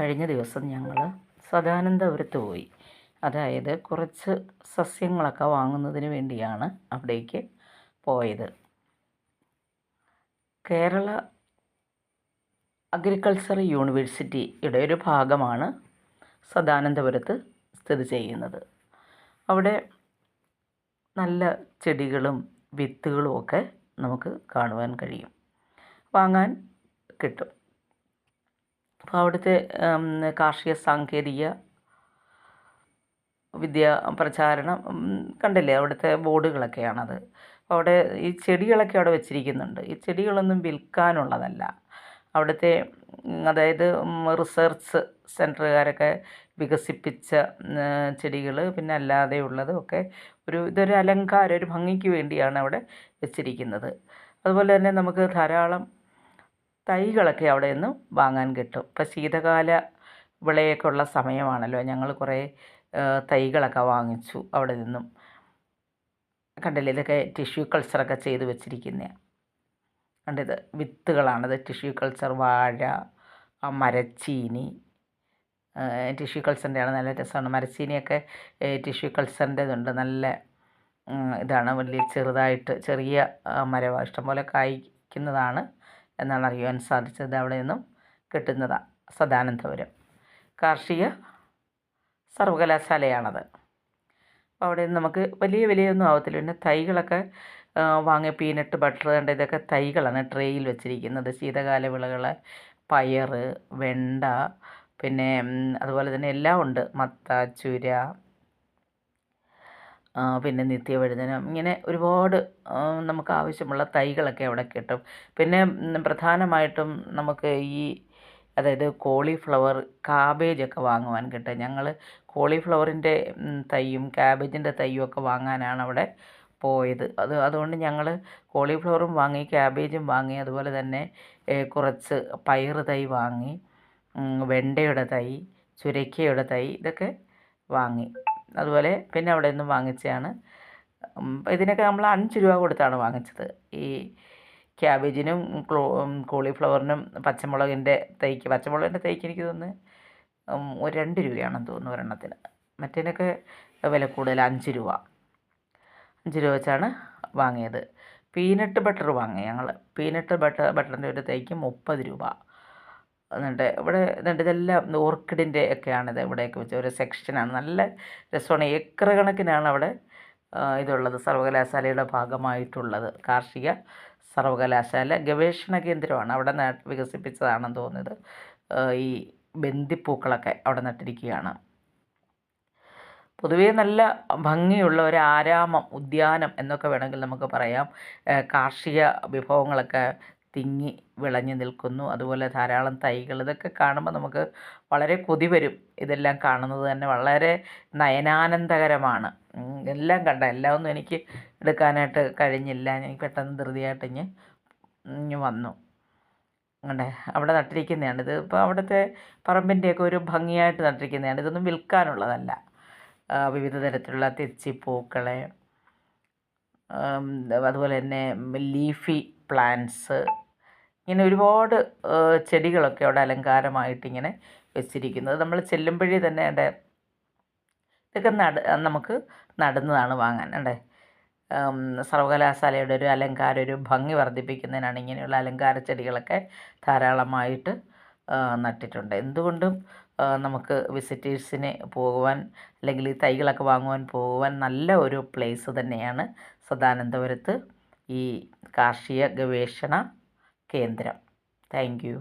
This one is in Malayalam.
കഴിഞ്ഞ ദിവസം ഞങ്ങൾ സദാനന്ദപുരത്ത് പോയി. അതായത് കുറച്ച് സസ്യങ്ങളൊക്കെ വാങ്ങുന്നതിന് വേണ്ടിയാണ് അവിടേക്ക് പോയത്. കേരള അഗ്രികൾച്ചർ യൂണിവേഴ്സിറ്റിയുടെ ഒരു ഭാഗമാണ് സദാനന്ദപുരത്ത് സ്ഥിതി ചെയ്യുന്നത്. അവിടെ നല്ല ചെടികളും വിത്തുകളും ഒക്കെ നമുക്ക് കാണുവാൻ കഴിയും. വാങ്ങാൻ കിട്ടും. അപ്പോൾ അവിടുത്തെ കാർഷിക സാങ്കേതിക വിദ്യ പ്രചാരണം കണ്ടില്ലേ? അവിടുത്തെ ബോർഡുകളൊക്കെയാണത്. അവിടെ ഈ ചെടികളൊക്കെ അവിടെ വെച്ചിരിക്കുന്നുണ്ട്. ഈ ചെടികളൊന്നും വിൽക്കാനുള്ളതല്ല. അവിടുത്തെ അതായത് റിസർച്ച് സെന്ററുകാരൊക്കെ വികസിപ്പിച്ച ചെടികൾ പിന്നെ അല്ലാതെയുള്ളതും ഒക്കെ ഒരു ഇതൊരു അലങ്കാരം ഒരു ഭംഗിക്ക് വേണ്ടിയാണ് അവിടെ വെച്ചിരിക്കുന്നത്. അതുപോലെ തന്നെ നമുക്ക് ധാരാളം തൈകളൊക്കെ അവിടെ നിന്ന് വാങ്ങാൻ കിട്ടും. ഇപ്പം ശീതകാല വിളയൊക്കെ ഉള്ള സമയമാണല്ലോ. ഞങ്ങൾ കുറേ തൈകളൊക്കെ വാങ്ങിച്ചു അവിടെ നിന്നും. കണ്ടില്ലേ? ഇതൊക്കെ ടിഷ്യൂ കൾച്ചറൊക്കെ ചെയ്ത് വെച്ചിരിക്കുന്നതാണ് കണ്ടിത്? വിത്തുകളാണത് ടിഷ്യൂ കൾച്ചർ വാഴ മരച്ചീനി. ടിഷ്യൂ കൾച്ചറിന്റെയാണ് നല്ല രസമാണ്. മരച്ചീനിയൊക്കെ ടിഷ്യൂ കൾച്ചറിന്റെതുണ്ട് നല്ല ഇതാണ്. വലിയ ചെറുതായിട്ട് ചെറിയ മരമാണ് ഇഷ്ടംപോലെ കായ്ക്കുന്നതാണ്. എന്നാണ് അറിയുവാൻ സാധിച്ചത് അവിടെ നിന്നും കിട്ടുന്നതാണ് സദാനന്ദപുരം. കാർഷിക സർവകലാശാലയാണത്. അപ്പോൾ അവിടെ നമുക്ക് വലിയ വിലയൊന്നും ആവത്തില്ല പിന്നെ തൈകളൊക്കെ വാങ്ങി വാങ്ങിയ പീനട്ട് ബട്ടർ കണ്ട ഇതൊക്കെ തൈകളാണ് ട്രേയിൽ വെച്ചിരിക്കുന്നത്. ശീതകാല വിളകൾ പയർ വെണ്ട പിന്നെ അതുപോലെ തന്നെ എല്ലാം ഉണ്ട്. മത്ത ചുര പിന്നെ നിത്യവഴുതനം ഇങ്ങനെ ഒരുപാട് നമുക്ക് ആവശ്യമുള്ള തൈകളൊക്കെ അവിടെ കിട്ടും. പിന്നെ പ്രധാനമായിട്ടും നമുക്ക് ഈ അതായത് കോളിഫ്ലവർ കാബേജൊക്കെ വാങ്ങുവാൻ കിട്ടും. ഞങ്ങൾ കോളിഫ്ലവറിന്റെ തൈയും ക്യാബേജിന്റെ തൈയും ഒക്കെ വാങ്ങാനാണ് അവിടെ പോയത്. അത് അതുകൊണ്ട് ഞങ്ങൾ കോളിഫ്ലവറും വാങ്ങി ക്യാബേജും വാങ്ങി അതുപോലെ തന്നെ കുറച്ച് പയർ തൈ വാങ്ങി വെണ്ടയുടെ തൈ ചുരക്കയുടെ തൈ ഇതൊക്കെ വാങ്ങി. അതുപോലെ പിന്നെ അവിടെ നിന്നും വാങ്ങിച്ചതാണ് ഇതിനൊക്കെ നമ്മൾ അഞ്ച് രൂപ കൊടുത്താണ് വാങ്ങിച്ചത്. ഈ ക്യാബേജിനും കോളിഫ്ലവറിനും പച്ചമുളകിന്റെ തൈക്ക് പച്ചമുളകിന്റെ തൈക്ക് എനിക്ക് തോന്നുന്നു ഒരു രണ്ട് രൂപയാണെന്ന് തോന്നുന്നു ഒരെണ്ണത്തിന്. മറ്റേനൊക്കെ വില കൂടുതൽ അഞ്ച് രൂപ. അഞ്ച് രൂപ വെച്ചാണ് വാങ്ങിയത്. പീനട്ട് ബട്ടർ വാങ്ങി ഞങ്ങൾ പീനട്ട് ബട്ടർ ബട്ടറിന്റെ ഒരു തൈക്ക് മുപ്പത് രൂപ. എന്നിട്ട് ഇവിടെ എന്നിട്ട് ഇതെല്ലാം ഓർക്കിഡിന്റെ ഒക്കെയാണിത് ഇവിടെയൊക്കെ വെച്ച ഒരു സെക്ഷനാണ് നല്ല രസമാണ്. ഏക്കർ കണക്കിനാണ് അവിടെ ഇതുള്ളത്. സർവകലാശാലയുടെ ഭാഗമായിട്ടുള്ളത്. കാർഷിക സർവകലാശാല ഗവേഷണ കേന്ദ്രമാണ് അവിടെ വികസിപ്പിച്ചതാണെന്ന് തോന്നുന്നത്. ഈ ബന്ദിപ്പൂക്കളൊക്കെ അവിടെ നട്ടിരിക്കുകയാണ്. പൊതുവേ നല്ല ഭംഗിയുള്ള ഒരു ആരാമം ഉദ്യാനം എന്നൊക്കെ വേണമെങ്കിൽ നമുക്ക് പറയാം. കാർഷിക വിഭവങ്ങളൊക്കെ തിങ്ങി വിളഞ്ഞു നിൽക്കുന്നു. അതുപോലെ ധാരാളം തൈകൾ. ഇതൊക്കെ കാണുമ്പോൾ നമുക്ക് വളരെ കൊതി വരും. ഇതെല്ലാം കാണുന്നത് തന്നെ വളരെ നയനാനന്ദകരമാണ്. എല്ലാം കണ്ട എല്ലാം ഒന്നും എനിക്ക് എടുക്കാനായിട്ട് കഴിഞ്ഞില്ല. ഞാൻ പെട്ടെന്ന് ധൃതിയായിട്ട് ഇഞ്ഞ് വന്നു. അങ്ങനെ അവിടെ നട്ടിരിക്കുന്നതാണ്. ഇത് ഇപ്പോൾ അവിടുത്തെ പറമ്പിന്റെയൊക്കെ ഒരു ഭംഗിയായിട്ട് നട്ടിരിക്കുന്നതാണ്. ഇതൊന്നും വിൽക്കാനുള്ളതല്ല. വിവിധ തരത്തിലുള്ള തെച്ചിപ്പൂക്കളെ അതുപോലെ തന്നെ ലീഫി പ്ലാന്റ്സ് ഇങ്ങനെ ഒരുപാട് ചെടികളൊക്കെ അവിടെ അലങ്കാരമായിട്ടിങ്ങനെ വെച്ചിരിക്കുന്നത്. നമ്മൾ ചെല്ലുമ്പോഴേ തന്നെ അവിടെ ഇതൊക്കെ നട നമുക്ക് നടുന്നതാണ് വാങ്ങാൻ അല്ലേ? സർവകലാശാലയുടെ ഒരു അലങ്കാര ഒരു ഭംഗി വർദ്ധിപ്പിക്കുന്നതിനാണ് ഇങ്ങനെയുള്ള അലങ്കാര ചെടികളൊക്കെ ധാരാളമായിട്ട് നട്ടിട്ടുണ്ട്. എന്തുകൊണ്ടും നമുക്ക് വിസിറ്റേഴ്സിന് പോകുവാൻ അല്ലെങ്കിൽ ഈ തൈകളൊക്കെ വാങ്ങുവാൻ പോകുവാൻ നല്ല ഒരു പ്ലേസ് തന്നെയാണ് സദാനന്ദപുരത്ത് ഈ കാർഷിക ഗവേഷണ കേന്ദ്രം താങ്ക് യു